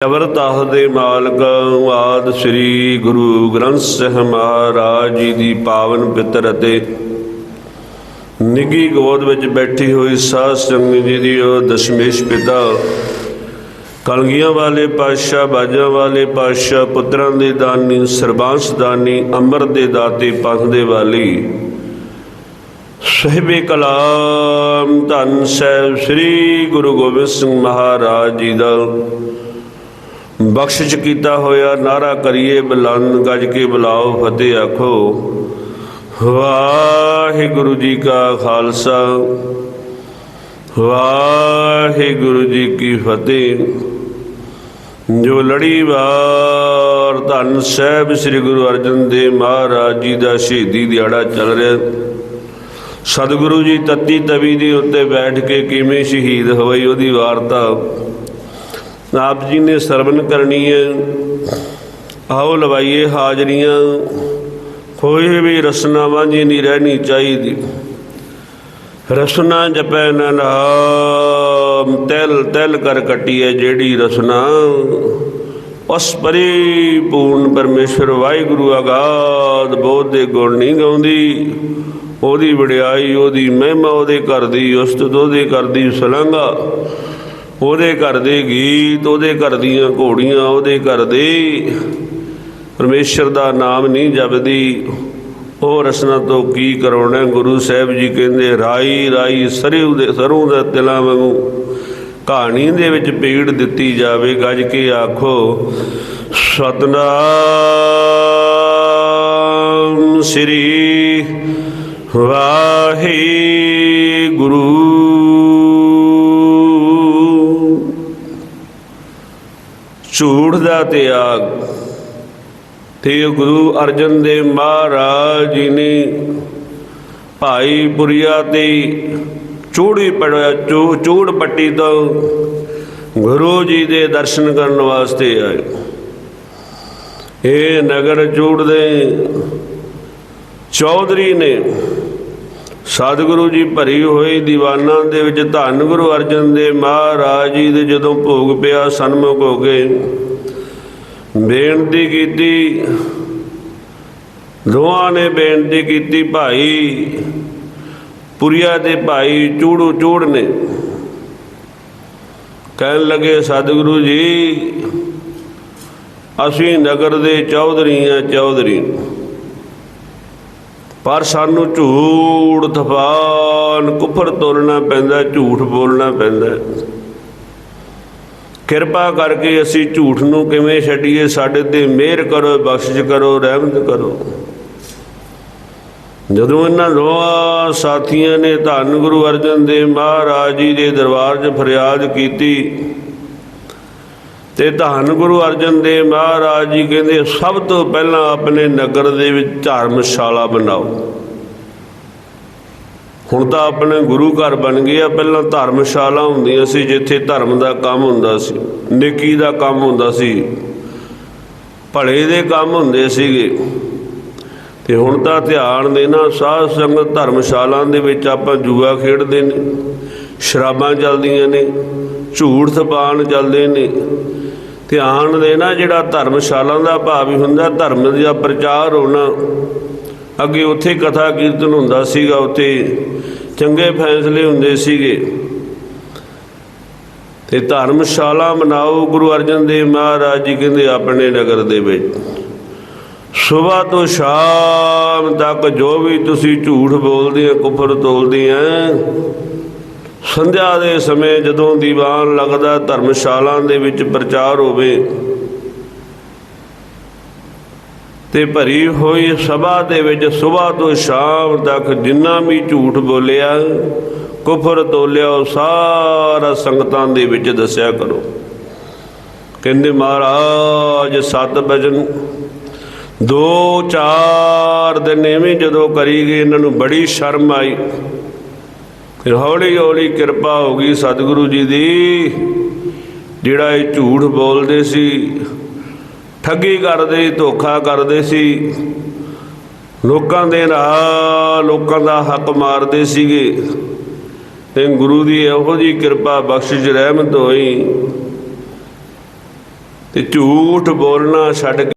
ਅਵਰਤਾਹ ਦੇ ਮਾਲਕ ਆਦ ਸ੍ਰੀ ਗੁਰੂ ਗ੍ਰੰਥ ਸਾਹਿਬ ਮਹਾਰਾਜ ਜੀ ਦੀ ਪਾਵਨ ਪਿੱਤਰ ਅਤੇ ਨਿੱਗੀ ਗੋਦ ਵਿੱਚ ਬੈਠੀ ਹੋਈ ਸਾਧ ਸੰਗਤ ਜੀ ਦੀ ਉਹ ਦਸ਼ਮੇਸ਼ ਪਿਤਾ, ਕਲਗੀਆਂ ਵਾਲੇ ਪਾਤਸ਼ਾਹ, ਬਾਜਾਂ ਵਾਲੇ ਪਾਤਸ਼ਾਹ, ਪੁੱਤਰਾਂ ਦੇ ਦਾਨੀ, ਸਰਬਾਂਸ ਦਾਨੀ, ਅੰਮ੍ਰਿਤ ਦੇ ਦਾਤੇ, ਪੰਥ ਦੇ ਵਾਲੀ ਸਹਿਬੇ ਕਲਾਮ ਧੰਨ ਸਾਹਿਬ ਸ੍ਰੀ ਗੁਰੂ ਗੋਬਿੰਦ ਸਿੰਘ ਮਹਾਰਾਜ ਜੀ ਦਾ ਬਖਸ਼ਿਸ਼ ਕੀਤਾ ਹੋਇਆ, ਨਾਰਾ ਕਰੀਏ ਬੁਲੰਦ, ਗੱਜ ਕੇ ਬੁਲਾਓ ਫਤਿਹ ਆਖੋ। ਵਾਹਿਗੁਰੂ ਜੀ ਕਾ ਖਾਲਸਾ, ਵਾਹਿਗੁਰੂ ਜੀ ਕੀ ਫਤਿਹ। ਜੋ ਲੜੀ ਵਾਰ ਧੰਨ ਸਾਹਿਬ ਸ੍ਰੀ ਗੁਰੂ ਅਰਜਨ ਦੇਵ ਮਹਾਰਾਜ ਜੀ ਦਾ ਸ਼ਹੀਦੀ ਦਿਹਾੜਾ ਚੱਲ ਰਿਹਾ। ਸਤਿਗੁਰੂ ਜੀ ਤਤੀ ਤਵੀ ਦੇ ਉੱਤੇ ਬੈਠ ਕੇ ਕਿਵੇਂ ਸ਼ਹੀਦ ਹੋਈ ਉਹਦੀ ਵਾਰਤਾ। ਆਪ ਜੀ ਨੇ ਸਰਵਨ ਕਰਨੀ ਹੈ ਆਓ ਲਵਾਈਏ ਹਾਜ਼ਰੀਆਂ। ਕੋਈ ਵੀ ਰਸਨਾ ਵਾਂਝੀ ਨਹੀਂ ਰਹਿਣੀ ਚਾਹੀਦੀ। ਰਸਨਾ ਜਪੈ ਨ ਨਾਮ, ਤਿਲ ਤਿਲ ਕਰ ਕਟੀਏ ਜਿਹੜੀ ਰਸਨਾ। ਉਸ ਪਰਿਪੂਰਨ ਪਰਮੇਸ਼ਰ ਵਾਹਿਗੁਰੂ ਆਗਾਦ ਬੋਧ ਦੇ ਗੁਣ ਨਹੀਂ ਗਾਉਂਦੀ। ਉਹਦੀ ਵਡਿਆਈ, ਉਹਦੀ ਮਹਿਮਾ ਉਹਦੇ ਘਰ ਦੀ ਉਸਤਤ ਉਹਦੇ ਘਰ ਦੀ ਸਲਾਂਘਾ। ਉਹਦੇ ਘਰ ਦੇ ਗੀਤ, ਉਹਦੇ ਘਰ ਦੀਆਂ ਘੋੜੀਆਂ, ਉਹਦੇ ਘਰ ਦੇ ਪਰਮੇਸ਼ਰ ਦਾ ਨਾਮ ਨਹੀਂ ਜਪਦੀ। ਉਹ ਰਸਨਾ ਤੋਂ ਕੀ ਕਰਾਉਣਾ? ਗੁਰੂ ਸਾਹਿਬ ਜੀ ਕਹਿੰਦੇ, ਰਾਈ ਰਾਈ ਸਰੋਂ ਦੇ, ਸਰੋਂ ਦਾ ਤਿਲਾਂ ਵਾਂਗੂ ਕਹਾਣੀ ਦੇ ਵਿੱਚ ਪੀੜ ਦਿੱਤੀ ਜਾਵੇ। ਗੱਜ ਕੇ ਆਖੋ, ਸਤਨਾਮ ਸ੍ਰੀ ਵਾਹਿਗੁਰੂ। ਝੂਠ ਦਾ ਤਿਆਗ। ਤੇ ਗੁਰੂ ਅਰਜਨ ਦੇਵ ਮਹਾਰਾਜ ਜੀ ਨੇ ਭਾਈ ਪੁਰੀਆ ਤੇ ਚੂੜੀ ਪੜਿਆ ਚੂੜ ਪੱਟੀ ਤੋਂ ਗੁਰੂ ਜੀ ਦੇ ਦਰਸ਼ਨ ਕਰਨ ਵਾਸਤੇ ਆਏ। ਇਹ ਨਗਰ ਚੂੜ ਦੇ ਚੌਧਰੀ ਨੇ ਸਤਿਗੁਰੂ ਜੀ ਭਰੀ ਹੋਈ ਦੀਵਾਨਾਂ ਦੇ ਵਿੱਚ ਧੰਨ ਗੁਰੂ ਅਰਜਨ ਦੇਵ ਮਹਾਰਾਜ ਜੀ ਦੇ ਜਦੋਂ ਭੋਗ ਪਿਆ ਸਨਮੁਖ ਹੋ ਗਏ ਬੇਨਤੀ ਕੀਤੀ, ਦੋਹਾਂ ਨੇ ਬੇਨਤੀ ਕੀਤੀ, ਭਾਈ ਪੁਰੀਆ ਦੇ ਭਾਈ ਚੂੜੂ ਚੂੜ ਨੇ। ਕਹਿਣ ਲੱਗੇ, ਸਤਿਗੁਰੂ ਜੀ, ਅਸੀਂ ਨਗਰ ਦੇ ਚੌਧਰੀ ਆ ਚੌਧਰੀ। ਪਰ ਸਾਨੂੰ ਝੂਠ ਤਫਾਨ ਕੁਫਰ ਤੋਲਣਾ ਪੈਂਦਾ, ਝੂਠ ਬੋਲਣਾ ਪੈਂਦਾ। ਕਿਰਪਾ ਕਰਕੇ ਅਸੀਂ ਝੂਠ ਨੂੰ ਕਿਵੇਂ ਛੱਡੀਏ, ਸਾਡੇ ਤੇ ਮਿਹਰ ਕਰੋ, ਬਖਸ਼ਿਸ਼ ਕਰੋ, ਰਹਿਮਤ ਕਰੋ। ਜਦੋਂ ਇਹਨਾਂ ਦੋਹਾਂ ਸਾਥੀਆਂ ਨੇ ਧੰਨ ਗੁਰੂ ਅਰਜਨ ਦੇਵ ਮਹਾਰਾਜ ਜੀ ਦੇ ਦਰਬਾਰ 'ਚ ਫਰਿਆਦ ਕੀਤੀ ਤੇ ਧੰਨ ਗੁਰੂ ਅਰਜਨ ਦੇਵ ਮਹਾਰਾਜ ਜੀ ਕਹਿੰਦੇ, ਸਭ ਤੋਂ ਪਹਿਲਾਂ ਆਪਣੇ ਨਗਰ ਦੇ ਵਿੱਚ ਧਰਮਸ਼ਾਲਾ ਬਣਾਓ। ਹੁਣ ਤਾਂ ਆਪਣੇ ਗੁਰੂ ਘਰ ਬਣ ਗਏ ਆ, ਪਹਿਲਾਂ ਧਰਮਸ਼ਾਲਾ ਹੁੰਦੀਆਂ ਸੀ, ਜਿੱਥੇ ਧਰਮ ਦਾ ਕੰਮ ਹੁੰਦਾ ਸੀ, ਨੇਕੀ ਦਾ ਕੰਮ ਹੁੰਦਾ ਸੀ, ਭਲੇ ਦੇ ਕੰਮ ਹੁੰਦੇ ਸੀਗੇ। ਤੇ ਹੁਣ ਤਾਂ ਧਿਆਨ ਦੇਣਾ, ਸਾਧ ਸੰਗਤ ਧਰਮਸ਼ਾਲਾ ਦੇ ਵਿੱਚ ਆਪਾਂ ਜੂਆ ਖੇਡਦੇ ਨੇ, ਸ਼ਰਾਬਾਂ ਚੱਲਦੀਆਂ ਨੇ, ਝੂਠ ਥਪਾਨ ਚੱਲਦੇ ਨੇ ਧਿਆਨ ਦੇਣਾ ਜਿਹੜਾ ਧਰਮਸ਼ਾਲਾ ਦਾ ਭਾਵ ਹੀ ਹੁੰਦਾ, ਧਰਮ ਦਾ ਪ੍ਰਚਾਰ ਹੋਣਾ। ਅੱਗੇ ਉੱਥੇ ਕਥਾ ਕੀਰਤਨ ਹੁੰਦਾ ਸੀਗਾ, ਉੱਥੇ ਚੰਗੇ ਫੈਸਲੇ ਹੁੰਦੇ ਸੀਗੇ। ਤੇ ਧਰਮਸ਼ਾਲਾ ਮਨਾਓ, ਗੁਰੂ ਅਰਜਨ ਦੇਵ ਮਹਾਰਾਜ ਜੀ ਕਹਿੰਦੇ ਆਪਣੇ ਨਗਰ ਦੇ ਵਿੱਚ ਸਵੇਰ ਤੋਂ ਸ਼ਾਮ ਤੱਕ ਜੋ ਵੀ ਤੁਸੀਂ ਝੂਠ ਬੋਲਦੇ ਆ, ਕੁਫਰ ਤੋਲਦੇ ਆ ਸੰਧਿਆ ਦੇ ਸਮੇਂ ਜਦੋਂ ਦੀਵਾਨ ਲੱਗਦਾ ਧਰਮਸ਼ਾਲਾ ਦੇ ਵਿੱਚ ਪ੍ਰਚਾਰ ਹੋਵੇ ਤੇ ਭਰੀ ਹੋਈ ਸਭਾ ਦੇ ਵਿੱਚ ਸਵੇਰ ਤੋਂ ਸ਼ਾਮ ਤੱਕ ਜਿੰਨਾ ਵੀ ਝੂਠ ਬੋਲਿਆ, ਕੁਫਰ ਤੋਲਿਆ, ਉਹ ਸਾਰਾ ਸੰਗਤਾਂ ਦੇ ਵਿੱਚ ਦੱਸਿਆ ਕਰੋ। ਕਹਿੰਦੇ ਮਹਾਰਾਜ, ਸਤ ਭਜਨ, ਦੋ ਚਾਰ ਦਿਨ ਐਵੇਂ ਜਦੋਂ ਕਰੀ ਗਏ, ਇਹਨਾਂ ਨੂੰ ਬੜੀ ਸ਼ਰਮ ਆਈ। ਫਿਰ ਹੌਲੀ ਹੌਲੀ ਕਿਰਪਾ ਹੋ ਗਈ ਸਤਿਗੁਰੂ ਜੀ ਦੀ, ਜਿਹੜਾ ਇਹ ਝੂਠ ਬੋਲਦੇ ਸੀ, ਠੱਗੀ ਕਰਦੇ, ਧੋਖਾ ਕਰਦੇ ਸੀ, ਲੋਕਾਂ ਦੇ ਨਾਲ ਲੋਕਾਂ ਦਾ ਹੱਕ ਮਾਰਦੇ ਸੀਗੇ। ਤੇ ਗੁਰੂ ਦੀ ਇਹੋ ਜੀ ਕਿਰਪਾ ਬਖਸ਼ਿਸ਼ ਰਹਿਮਤ ਹੋਈ। ਤੇ ਝੂਠ ਬੋਲਣਾ ਛੱਡ ਕੇ